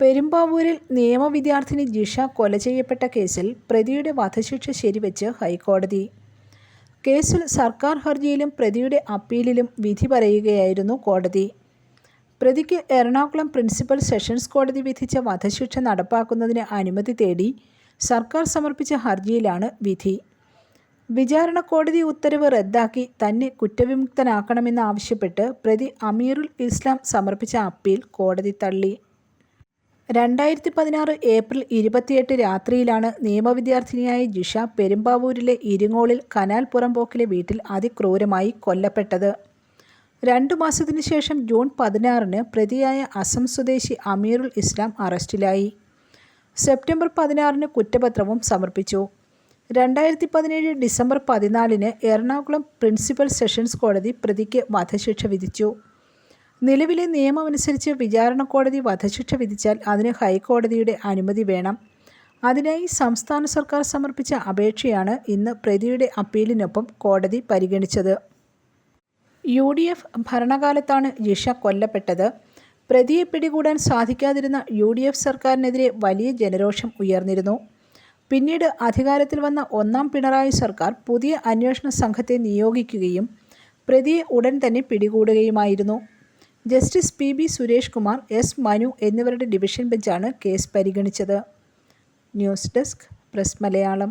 പെരുമ്പാവൂരിൽ നിയമവിദ്യാർത്ഥിനി ജിഷ കൊല ചെയ്യപ്പെട്ട കേസിൽ പ്രതിയുടെ വധശിക്ഷ ശരിവെച്ച് ഹൈക്കോടതി. കേസിൽ സർക്കാർ ഹർജിയിലും പ്രതിയുടെ അപ്പീലിലും വിധി പറയുകയായിരുന്നു കോടതി. പ്രതിക്ക് എറണാകുളം പ്രിൻസിപ്പൽ സെഷൻസ് കോടതി വിധിച്ച വധശിക്ഷ നടപ്പാക്കുന്നതിന് അനുമതി തേടി സർക്കാർ സമർപ്പിച്ച ഹർജിയിലാണ് വിധി. വിചാരണ കോടതി ഉത്തരവ് റദ്ദാക്കി തന്നെ കുറ്റവിമുക്തനാക്കണമെന്നാവശ്യപ്പെട്ട് പ്രതി അമീറുൽ ഇസ്ലാം സമർപ്പിച്ച അപ്പീൽ കോടതി തള്ളി. രണ്ടായിരത്തി പതിനാറ് ഏപ്രിൽ ഇരുപത്തിയെട്ട് രാത്രിയിലാണ് നിയമവിദ്യാർത്ഥിനിയായ ജിഷ പെരുമ്പാവൂരിലെ ഇരുങ്ങോളിൽ കനാൽ പുറമ്പോക്കിലെ വീട്ടിൽ അതിക്രൂരമായി കൊല്ലപ്പെട്ടത്. രണ്ടു മാസത്തിനു ശേഷം ജൂൺ പതിനാറിന് പ്രതിയായ അസം സ്വദേശി അമീറുൽ ഇസ്ലാം അറസ്റ്റിലായി. സെപ്റ്റംബർ പതിനാറിന് കുറ്റപത്രവും സമർപ്പിച്ചു. രണ്ടായിരത്തി പതിനേഴ് ഡിസംബർ പതിനാലിന് എറണാകുളം പ്രിൻസിപ്പൽ സെഷൻസ് കോടതി പ്രതിക്ക് വധശിക്ഷ വിധിച്ചു. നിലവിലെ നിയമമനുസരിച്ച് വിചാരണ കോടതി വധശിക്ഷ വിധിച്ചാൽ അതിന് ഹൈക്കോടതിയുടെ അനുമതി വേണം. അതിനായി സംസ്ഥാന സർക്കാർ സമർപ്പിച്ച അപേക്ഷയാണ് ഇന്ന് പ്രതിയുടെ അപ്പീലിനൊപ്പം കോടതി പരിഗണിച്ചത്. യു ഡി എഫ് ഭരണകാലത്താണ് ജിഷ കൊല്ലപ്പെട്ടത്. പ്രതിയെ പിടികൂടാൻ സാധിക്കാതിരുന്ന യു ഡി എഫ് സർക്കാരിനെതിരെ വലിയ ജനരോഷം ഉയർന്നിരുന്നു. പിന്നീട് അധികാരത്തിൽ വന്ന ഒന്നാം പിണറായി സർക്കാർ പുതിയ അന്വേഷണ സംഘത്തെ നിയോഗിക്കുകയും പ്രതിയെ ഉടൻ തന്നെ പിടികൂടുകയുമായിരുന്നു. Justice P B Suresh Kumar S Manu എന്നിവരുടെ ഡിവിഷൻ ബെഞ്ചാണ് കേസ് പരിഗണിച്ചത്. News desk press Malayalam.